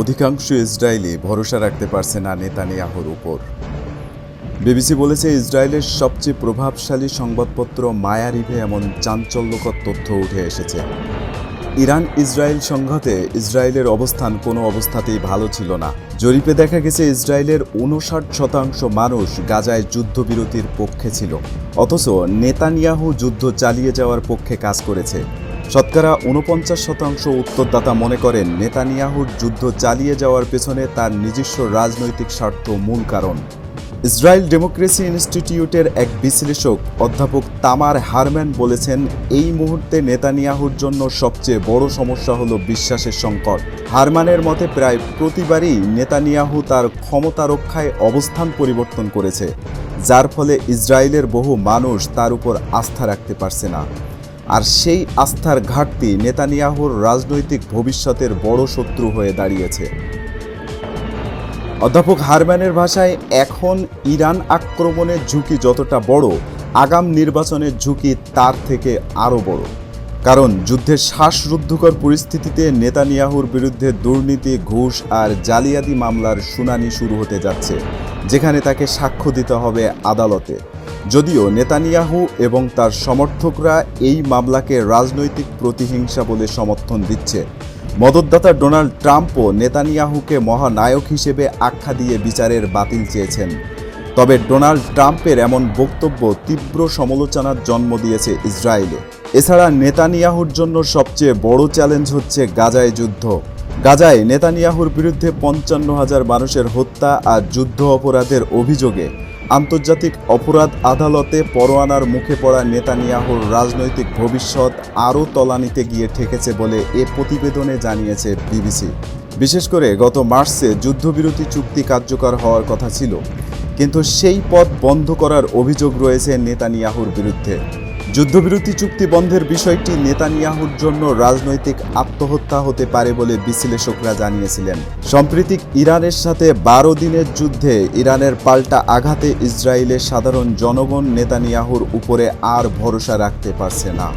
অধিকাংশ ইসরায়েলি ভরসা রাখতে পারছে না নেতানিয়াহুর উপর। বিবিসি বলেছে, ইসরায়েলের সবচেয়ে প্রভাবশালী সংবাদপত্র মায়ারিভে এমন চাঞ্চল্যকর তথ্য উঠে এসেছে। ইরান ইসরায়েল সংঘাতে ইসরায়েলের অবস্থান কোনো অবস্থাতেই ভালো ছিল না। জরিপে দেখা গেছে, ইসরায়েলের উনষাট শতাংশ মানুষ গাজায় যুদ্ধবিরতির পক্ষে ছিল, অথচ নেতানিয়াহু যুদ্ধ চালিয়ে যাওয়ার পক্ষে কাজ করেছে। শতকরা উনপঞ্চাশ শতাংশ উত্তরদাতা মনে করেন নেতানিয়াহুর যুদ্ধ চালিয়ে যাওয়ার পেছনে তার নিজস্ব রাজনৈতিক স্বার্থ মূল কারণ। ইসরায়েল ডেমোক্রেসি ইনস্টিটিউটের এক বিশ্লেষক অধ্যাপক তামার হারম্যান বলেছেন, এই মুহূর্তে নেতানিয়াহুর জন্য সবচেয়ে বড় সমস্যা হলো বিশ্বাসের সংকট। হারম্যানের মতে প্রায় প্রতিবারই নেতানিয়াহু তার ক্ষমতা রক্ষায় অবস্থান পরিবর্তন করেছে, যার ফলে ইসরায়েলের বহু মানুষ তার উপর আস্থা রাখতে পারছে না। আর সেই আস্থার ঘাটতি নেতানিয়াহুর রাজনৈতিক ভবিষ্যতের বড় শত্রু হয়ে দাঁড়িয়েছে। অধ্যাপক হারম্যানের ভাষায়, এখন ইরান আক্রমণের ঝুঁকি যতটা বড়, আগাম নির্বাচনের ঝুঁকি তার থেকে আরও বড়। কারণ যুদ্ধের শ্বাসরুদ্ধকর পরিস্থিতিতে নেতানিয়াহুর বিরুদ্ধে দুর্নীতি, ঘুষ আর জালিয়াতি মামলার শুনানি শুরু হতে যাচ্ছে, যেখানে তাকে সাক্ষ্য দিতে হবে আদালতে। যদিও নেতানিয়াহু এবং তার সমর্থকরা এই মামলাকে রাজনৈতিক প্রতিহিংসা বলে সমর্থন দিচ্ছে। মদতদাতা ডোনাল্ড ট্রাম্পও নেতানিয়াহুকে মহানায়ক হিসেবে আখ্যা দিয়ে বিচারের বাতিল চেয়েছেন। তবে ডোনাল্ড ট্রাম্পের এমন বক্তব্য তীব্র সমালোচনার জন্ম দিয়েছে ইসরায়েলে। এছাড়া নেতানিয়াহুর জন্য সবচেয়ে বড় চ্যালেঞ্জ হচ্ছে গাজায় যুদ্ধ। গাজায় নেতানিয়াহুর বিরুদ্ধে পঞ্চান্ন হাজার মানুষের হত্যা আর যুদ্ধ অপরাধের অভিযোগে আন্তর্জাতিক অপরাধ আদালতে পরোয়ানার মুখে পড়া নেতানিয়াহুর রাজনৈতিক ভবিষ্যৎ আরও তলানিতে গিয়ে ঠেকেছে বলে এ প্রতিবেদনে জানিয়েছে বিবিসি। বিশেষ করে গত মার্চে যুদ্ধবিরতি চুক্তি কার্যকর হওয়ার কথা ছিল, কিন্তু সেই পথ বন্ধ করার অভিযোগ রয়েছে নেতানিয়াহুর বিরুদ্ধে। যুদ্ধবিরতি চুক্তি বন্ধের বিষয়টি নেতানিয়াহুর জন্য রাজনৈতিক আত্মহত্যা হতে পারে বলে বিশ্লেষকরা জানিয়েছিলেন। সম্প্রতি ইরানের সাথে বারো দিনের যুদ্ধে ইরানের পাল্টা আঘাতে ইসরায়েলের সাধারণ জনগণ নেতানিয়াহুর উপরে আর ভরসা রাখতে পারছে না।